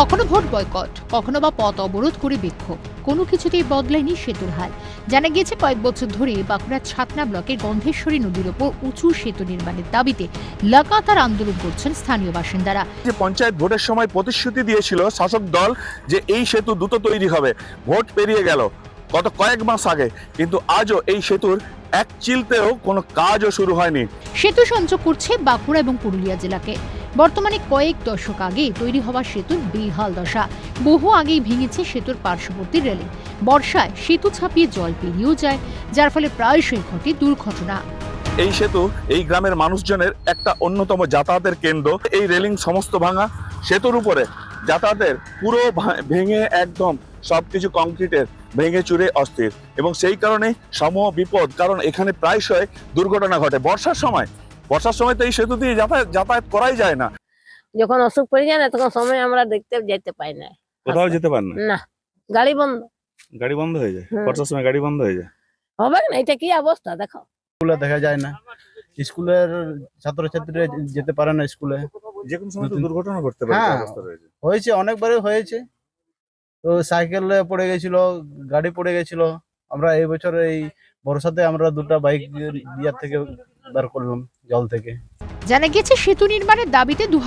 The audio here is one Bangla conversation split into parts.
কখনো ভোট বয়কট কখনো বা পথ অবরোধ করে বিক্ষোভ। কোনো কিছুতেই বদলায়নি সেতুর হাল জানা গিয়েছে কয়েক বছর ধরে বাঁকুড়ার ছাতনা ব্লকের গন্ধেশ্বরী নদীর ওপর উঁচু সেতু নির্মাণের দাবিতে লাগাতার আন্দোলন করছেন স্থানীয় বাসিন্দারা। যে পঞ্চায়েত ভোটের সময় প্রতিশ্রুতি দিয়েছিল শাসক দল যে এই সেতু দ্রুত তৈরি হবে। ভোট পেরিয়ে গেল গত কয়েক মাস আগে কিন্তু আজও এই সেতুর এক চিলতেও কোনো কাজও শুরু হয়নি। সেতু সংযোগ করছে বাঁকুড়া এবং পুরুলিয়া জেলাকে। বর্তমানে কয়েক দশক আগে তৈরি হওয়া সেতুর বেহাল দশা। বহু আগেই ভেঙেছে সেতুর পার্শ্ববর্তী রেলিং। বর্ষায় সেতু ছাপিয়ে জল পেরিয়েও যায়, যার ফলে প্রায়শই ঘটে দুর্ঘটনা। এই সেতু এই গ্রামের মানুষজনের একটা অন্যতম যাতায়াতের কেন্দ্র। এই রেলিং সমস্ত ভাঙা সেতুর উপরে। যাতায়াতের পুরো ভেঙে একদম সবকিছু কংক্রিটের ভেঙে চুরে অস্থির। এবং সেই কারণে সম বিপদ কারণ এখানে প্রায়শই দুর্ঘটনা ঘটে। বর্ষার সময় বর্ষার সময় তো এই সেতু দিয়ে যাতায়াত যাতায়াত করাই যায় না। যখন অসুখ পড়ে যায় না তখন সময় আমরা দেখতে যেতে পাই না। কোথাও যেতে পার না? না গাড়ি বন্ধ। গাড়ি বন্ধ হয়ে যায়? বর্ষার সময় গাড়ি বন্ধ হয়ে যায়? হবে না এটা কি অবস্থা? দেখো। স্কুলে দেখা যায় না। স্কুলের ছাত্রছাত্রীরা যেতে পারে না স্কুলে। যে কোনো সময় তো দুর্ঘটনা ঘটতে পারে, পারে হ্যাঁ। হয়েছে অনেকবারই হয়েছে। তো সাইকেলে পড়ে গেছিল গাড়ি পড়ে গেছিল। আমরা এই বছর এই বর্ষাতে আমরা দুটা বাইক ইয়ার থেকে বার করলাম জল থেকে। জানা গিয়েছে, সেতু নির্মাণের দাবিতে দু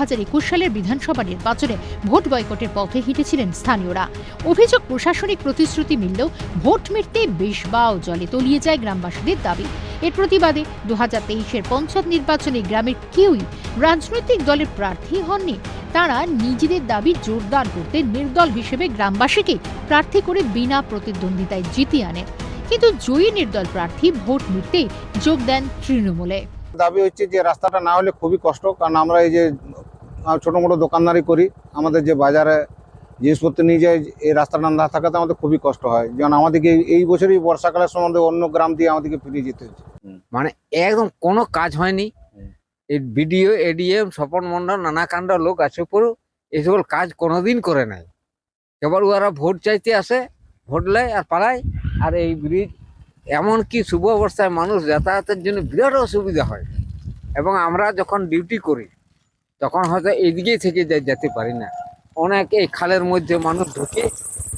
সালের বিধানসভা নির্বাচনে ভোট বয়কটের পথে হেঁটেছিলেন স্থানীয়রা। অভিযোগ, প্রশাসনিক প্রতিশ্রুতি মিললেও ভোট মিটতে বেশ বাও জলে তলিয়ে যায় গ্রামবাসীদের দাবি। এর প্রতিবাদে দু হাজার তেইশের পঞ্চায়েত নির্বাচনে গ্রামের কেউই রাজনৈতিক দলের প্রার্থী হননি। তারা নিজেদের দাবি জোরদার করতে নির্দল হিসেবে গ্রামবাসীকে প্রার্থী করে বিনা প্রতিদ্বন্দ্বিতায় জিতিয়ে আনেন কিন্তু জয়ী নির্দল প্রার্থী ভোট মিটতে যোগ দেন তৃণমূলে। দাবি হচ্ছে যে রাস্তাটা না হলে খুবই কষ্ট কারণ আমরা এই যে ছোট মোটো দোকানদারি করি আমাদের যে বাজারে জিনিসপত্র নিয়ে যাই এই রাস্তাটা না থাকাতে আমাদের খুবই কষ্ট হয়। যেমন আমাদেরকে এই- বছরই বর্ষাকালের সময় আমাদের অন্য গ্রাম দিয়ে আমাদেরকে ফিরিয়ে যেতে হচ্ছে। মানে একদম কোনো কাজ হয়নি। এই বিডিও এডিএম স্বপন মন্ডল নানা কাণ্ড লোক আছে পড়ো এই সকল কাজ কোনোদিন করে নাই। এবার ওরা ভোট চাইতে আসে ভোট নেয় আর পালায়। আর এই ব্রিজ এমনকি শুভ অবস্থায় মানুষ যাতায়াতের জন্য বিরাট অসুবিধা হয়। এবং আমরা যখন ডিউটি করি, তখন হয়তো এইদিকেই থেকে যাই যেতে পারি না। অনেক এই খালের মধ্যে মানুষ ঢুকে,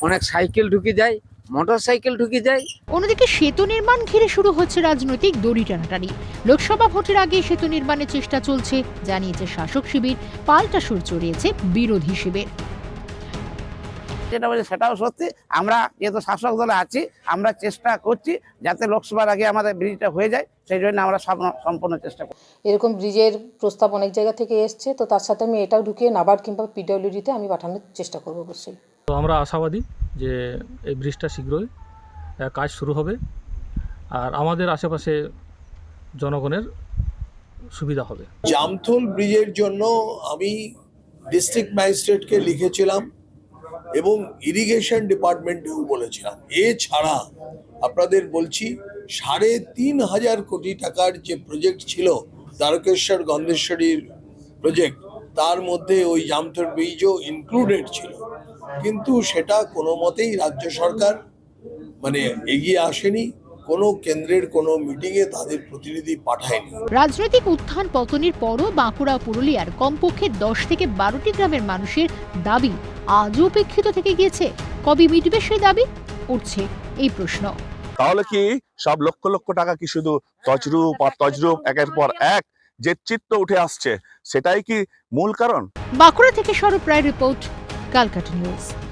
অনেক সাইকেল ঢুকে যায় মোটর সাইকেল ঢুকে যায়। অন্যদিকে সেতু নির্মাণ ঘিরে শুরু হচ্ছে রাজনৈতিক দড়ি টানাটানি। লোকসভা ভোটের আগে সেতু নির্মাণের চেষ্টা চলছে, জানিয়েছে শাসক শিবির। পাল্টা সুর চড়িয়েছে বিরোধী শিবির। যেটা বলছে সেটাও সত্যি। আমরা যেহেতু শাসক দলে আছি আমরা চেষ্টা করছি যাতে লোকসভার আগে আমাদের ব্রিজটা হয়ে যায় সেই জন্য আমরা সম্পূর্ণ চেষ্টা করি এরকম ব্রিজের প্রস্তাব অনেক জায়গা থেকে এসছে তো তার সাথে আমি এটাও ঢুকিয়ে নাবার্ড কিংবা পিডব্লিউডিতে আমি পাঠানোর চেষ্টা করব অবশ্যই। তো আমরা আশাবাদী যে এই ব্রিজটা শীঘ্রই কাজ শুরু হবে আর আমাদের আশেপাশে জনগণের সুবিধা হবে। জামথল ব্রিজের জন্য আমি ডিস্ট্রিক্ট ম্যাজিস্ট্রেটকে লিখেছিলাম। এবং ইরিগেশন ডিপার্টমেন্টেও বলেছিলাম। এছাড়া আপনাদের বলছি, সাড়ে তিন হাজার কোটি টাকার যে প্রজেক্ট ছিল, দ্বারকেশ্বর গন্ধেশ্বরীর প্রজেক্ট তার মধ্যে ওই জামথল ব্রিজও ইনক্লুডেড ছিল। কিন্তু সেটা কোনো মতেই রাজ্য সরকার মানে এগিয়ে আসেনি, কোনো কেন্দ্রের কোনো মিটিংয়ে তাদের প্রতিনিধি পাঠায়নি। রাজনৈতিক উত্থান পতনের পরও বাঁকুড়া পুরুলিয়ার কমপক্ষে দশ থেকে বারোটি গ্রামের মানুষের দাবি আজও উপেক্ষিত থেকে গিয়েছে। কবে মিটবে সেই দাবি? উঠছে এই প্রশ্ন। তাহলে কি সব লক্ষ লক্ষ টাকা কি শুধু তজরূপ আর তজরূপ একের পর এক যে চিত্ত উঠে আসছে সেটাই কি মূল কারণ? বাঁকুড়া থেকে সরব রায় রিপোর্ট কালকাটা নিউজ।